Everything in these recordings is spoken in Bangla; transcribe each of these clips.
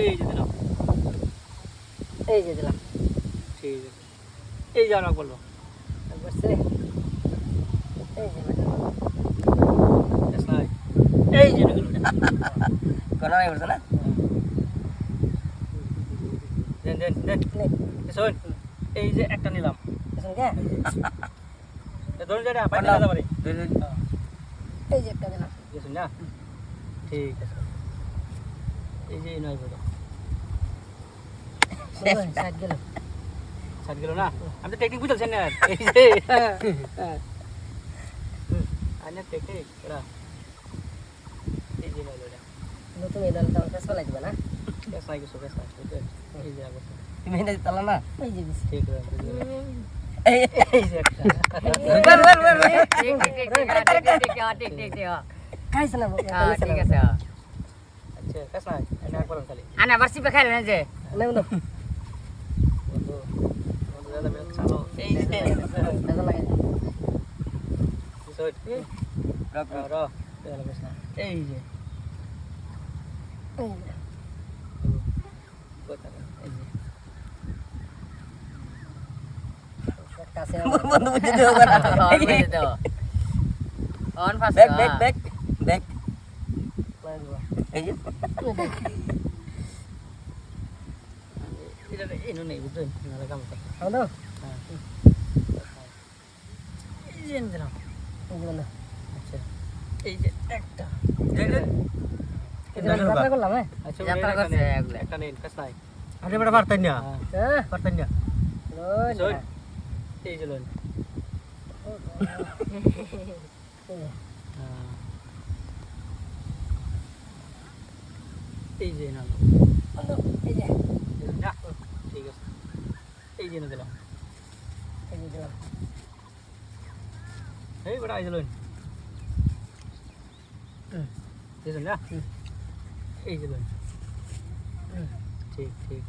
এই যে দিলাম এই যে দিলাম ঠিক আছে এই যে আর বলল বসছে এই যে কোনো নাই বলছে না দেন। দেন দেন শোন এই যে একটা নিলাম ধরুন যেটা পাই না পারে এই যে একটা দিলাম বুঝছেন না? ঠিক আছে। এই যে নয় বড়। সাইড গেল। ছাড় গেল না? আমি তো টেকনিক বুঝাচ্ছেন না? এই যে। হ্যাঁ আইনের টেকনিক এরা এই যে নয় বড়। নতুন এই দলটা আমাকে চলাই দিবে না? কেসাই কিছু কেসাই এই যে আগত তুমি এটা তালা না? এই যে ঠিক আছে। আনা বার্সি পে খাইলেন যে না যে এই যে এই যে কোথায় এই যে কাছে বন্ধু না বুঝে তো on fast back back back back. এই যে। এনো নেই বুঝছেন নালে কাম করে হলো হ্যাঁ এই যে এনে দিলাম। এগুলো না। আচ্ছা। এই যে একটা। যাত্রা করলাম হ্যাঁ? আচ্ছা যাত্রা করছে। একটা নেই কেসাই আরে বড় পারতেন না। হ্যাঁ। পারতেন না। এই যে লোন এই যে না এই যে ঠিক আছে এই যে এনে দিলাম এই যে দিলাম এই বড় এই যে লোন দেখুন না এই যে লোন ঠিক ঠিক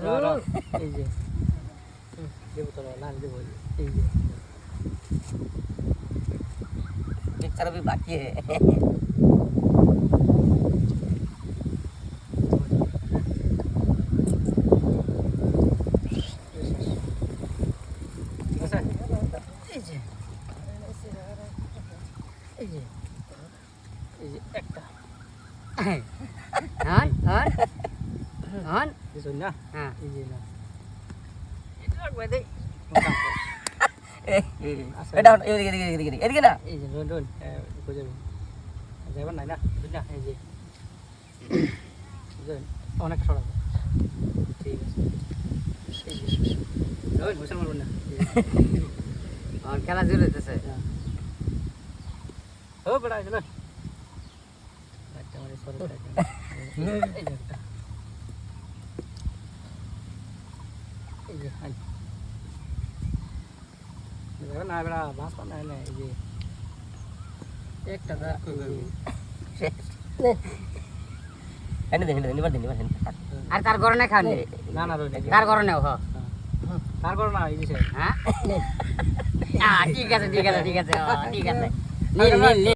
র র এই যে dia betul orang dia boleh. এটা এদিকে এদিকে এদিকে এদিকে এদিকে না। এই যে লোন লোন খুঁজে যাবেন নাই না? বুঝলি না এই যে। বুঝলেন অনেক সরা ঠিক আছে। এই যে মুসলমান না। অন খেলা শুরু হইতেছে। ও বড় আছে লোন একটা মানে সরা এই যে হাই যাবেন না বেড়া বাস পান না এই যে একটা দা এনে দে এনে দে নিবার দে নিবার আর তার গরনে খাওনি না না রোড তার গরনে হ তার করো না এই যে হ্যাঁ? ঠিক আছে ঠিক আছে ঠিক আছে ঠিক আছে। নীল নীল নীল।